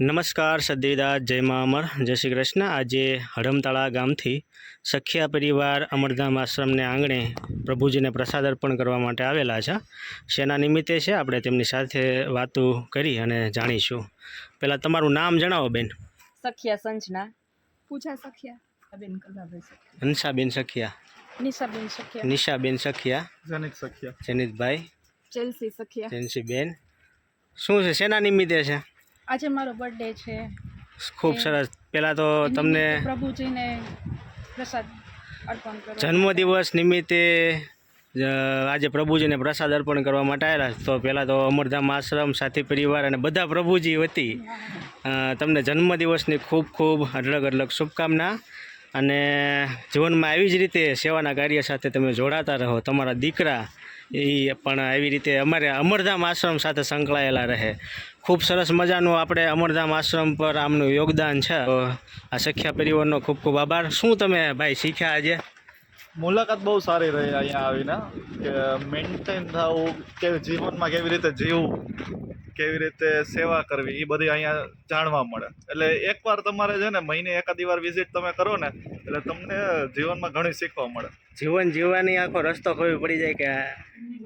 નમસ્કાર સદીદાસ જય મા અમર જય શ્રી કૃષ્ણ. આજે હડમતાળા ગામથી સખિયા પરિવાર અમરધામ આશ્રમને આંગણે પ્રભુજીને પ્રસાદ અર્પણ કરવા માટે આવેલા છે. શેના નિમિત્તે છે આપણે તેમની સાથે વાતો કરી અને જાણીશું. પહેલાં તમારું નામ જણાવો બેન. સખિયા સંજના. પૂજા સખિયા. બેન હંસાબેન સખિયા. નિશાબેન સખિયા. નિશાબેન સખિયા. જનિત સખ્યા. જનિતભાઈ. ચેલ્સી સખિયા. જેન્સીબેન શું છે શેના નિમિત્તે છે? આજે મારો બર્થડે છે. ખૂબ સરસ. પહેલાં તો તમને પ્રભુજીને પ્રસાદ અર્પણ કરો. જન્મદિવસ નિમિત્તે આજે પ્રભુજીને પ્રસાદ અર્પણ કરવા માટે આવેલા તો પહેલાં તો અમરધામ આશ્રમ સાથી પરિવાર અને બધા પ્રભુજી વતી તમને જન્મદિવસની ખૂબ ખૂબ અઢળક અઢળક શુભકામના. અને જીવનમાં આવી જ રીતે સેવાના કાર્ય સાથે તમે જોડાતા રહો. તમારા દીકરા એ પણ આવી રીતે અમારે અમરધામ આશ્રમ સાથે સંકળાયેલા રહે. ખૂબ સરસ મજાનું આપણે અમરધામ આશ્રમ પર આમનું યોગદાન છે. આ સખ્યા પરિવારનો ખૂબ ખૂબ આભાર. શું તમે ભાઈ શીખ્યા આજે? મુલાકાત બહુ સારી રહી અહીંયા આવીને, કે મેન્ટેન થવું, કે જીવનમાં કેવી રીતે જીવવું. કેવી રીતે સેવા કરવી એ બધી અહીંયા જાણવા મળે. એટલે એકવાર તમારે છે ને મહિને એકાદી વાર વિઝિટ તમે કરો ને એટલે તમને જીવનમાં ઘણું શીખવા મળે. જીવન જીવવાની આખો રસ્તો ખબર પડી જાય કે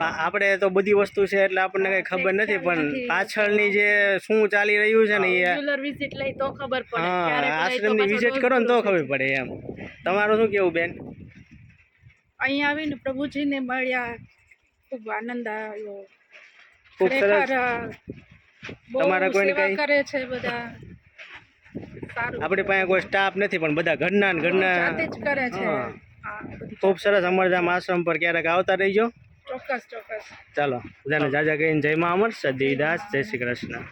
આપણે તો બધી વસ્તુ છે એટલે આપણને કઈ ખબર નથી પણ પાછળની જે શું ચાલી રહ્યું છે ને એ વિઝિટ લઈ તો ખબર પડે. હા ક્યારેક લઈ આશ્રમની વિઝિટ કરો ને તો ખબર પડે એમ. તમારું શું કેવું બેન? અહીંયા આવીને પ્રભુજીને મળ્યા. ખૂબ આનંદ આવ્યો. ખૂબ સરસ તમારા કોઈને કઈ? કરે છે બધા. આપણી પાસે કોઈ સ્ટાફ નથી પણ બધા ઘરના ને ઘરના જાતે જ કરે છે. ખૂબ સરસ અમરધામ આશ્રમ પર ક્યારેક આવતા રહીજો. ચોક્કસ ચોક્કસ. ચાલો બધાને જાજા કહીને જય મા અમર સદીદાસ જય શ્રી કૃષ્ણ.